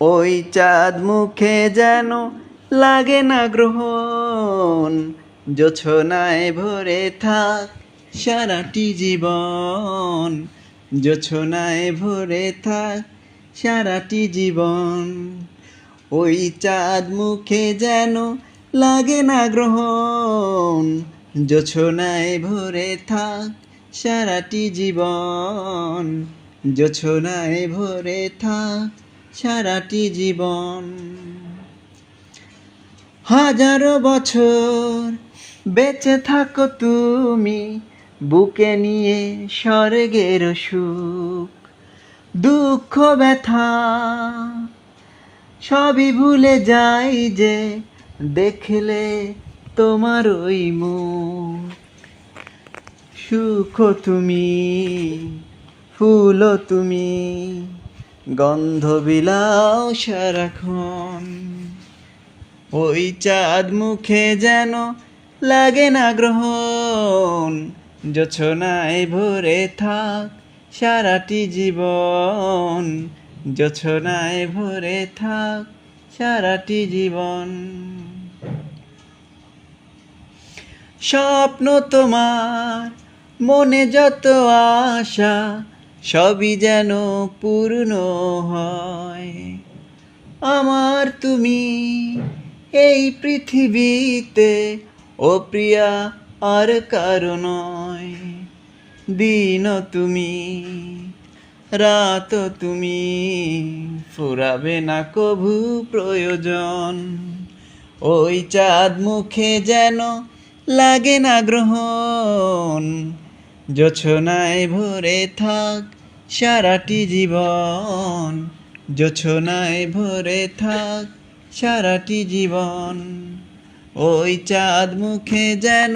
ওই চাঁদ মুখে যেন লাগে না গ্রহণ। জোছনায় ভরে থাক সারাটি জীবন। জোছনায় ভরে থাক সারাটি জীবন। ওই চাঁদ মুখে যেন লাগে না গ্রহণ। জোছনায় ভরে থাক সারাটি জীবন। জোছনায় ভরে থাক সারাটি জীবন। হাজারো বছর বেঁচে থাকো তুমি, বুকে নিয়ে স্বর্গের সুখ, দুঃখ, ব্যথা, সবই ভুলে যাই যে দেখলে তোমার ওই মুখ। সুখ তুমি ফুল তুমি গন্ধ বিলাও সারাক্ষণ ওই চাঁদ মুখে যেন লাগে না গ্রহণ। জোছনায় ভরে থাক সারাটি জীবন। জোছনায় ভরে থাক সারাটি জীবন। স্বপ্ন তোমার মনে যত আশা সবই যেন পূর্ণ হয়। আমার তুমি এই পৃথিবীতে ও প্রিয়া আর কারও নয়। দিন তুমি, রাত তুমি, ফুরাবে না কভু প্রয়োজন। ওই চাঁদ মুখে যেন লাগে না গ্রহণ। জোছনায় ভরে থাক সারাটি জীবন। জোছনায় ভরে থাক সারাটি জীবন। ওই চাঁদ মুখে যেন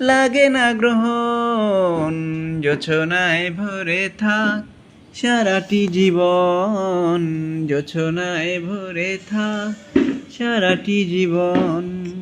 লাগে না গ্রহণ। জোছনায় ভরে থাক সারাটি জীবন। জোছনায় ভরে থাক সারাটি জীবন।